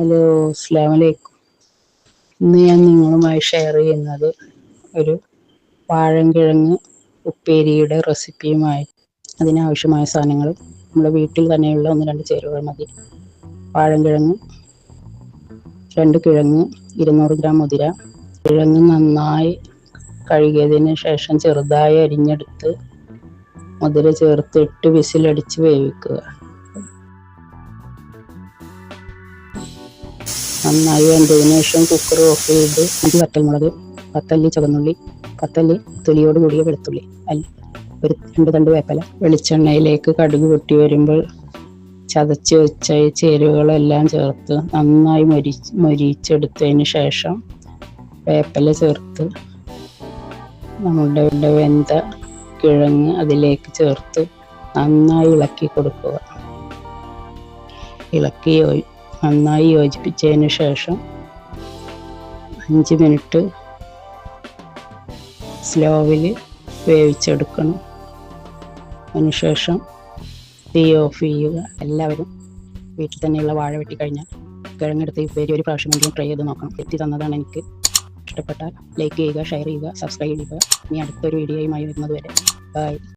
Hello അസ്സാം വലൈക്കും ഇന്ന് ഞാൻ നിങ്ങളുമായി ഷെയർ ചെയ്യുന്നത് ഒരു വാഴൻകിഴങ്ങ് ഉപ്പേരിയുടെ റെസിപ്പിയുമായി അതിനാവശ്യമായ സാധനങ്ങൾ നമ്മുടെ വീട്ടിൽ തന്നെയുള്ള ഒന്ന് രണ്ട് ചേരുവകൾ മതി. വാഴൻകിഴങ്ങ് രണ്ട് കിഴങ്ങ് ഇരുന്നൂറ് ഗ്രാം മുതിര. കിഴങ്ങ് നന്നായി കഴുകിയതിന് ശേഷം ചെറുതായി അരിഞ്ഞെടുത്ത് മുതിര ചേർത്ത് എട്ട് വിസിലടിച്ച് വേവിക്കുക. നന്നായി വെന്തതിന് ശേഷം കുക്കർ ഓഫ് ചെയ്ത് അഞ്ച് വറ്റൽമുളക് പത്തല്ലി ചുവന്നുള്ളി പത്തല്ലി തൊലിയോട് കൂടിയ വെളുത്തുള്ളി അല്ല ഒരു രണ്ട് തണ്ട് വേപ്പല വെളിച്ചെണ്ണയിലേക്ക് കടുക് പൊട്ടി വരുമ്പോൾ ചതച്ച് വെച്ച ചേരുവകളെല്ലാം ചേർത്ത് നന്നായി മൊരി മൊരിച്ചെടുത്തതിന് ശേഷം വേപ്പല ചേർത്ത് നമ്മളുടെ വെന്ത കിഴങ്ങ് അതിലേക്ക് ചേർത്ത് നന്നായി ഇളക്കി കൊടുക്കുക. ഇളക്കി നന്നായി യോജിപ്പിച്ചതിന് ശേഷം അഞ്ച് മിനിറ്റ് സ്ലോവിൽ വേവിച്ചെടുക്കണം. അതിനുശേഷം തീ ഓഫ് ചെയ്യുക. എല്ലാവരും വീട്ടിൽ തന്നെയുള്ള വാഴ വെട്ടി കഴിഞ്ഞാൽ കിഴങ്ങെടുത്ത് പേര് ഒരു പ്രാവശ്യമെങ്കിലും ട്രൈ ചെയ്ത് നോക്കണം. എത്തി തന്നതാണ് എനിക്ക് ഇഷ്ടപ്പെട്ടാൽ ലൈക്ക് ചെയ്യുക ഷെയർ ചെയ്യുക സബ്സ്ക്രൈബ് ചെയ്യുക. ഇനി അടുത്തൊരു വീഡിയോയുമായി വരുന്നത് വരെ. ബൈ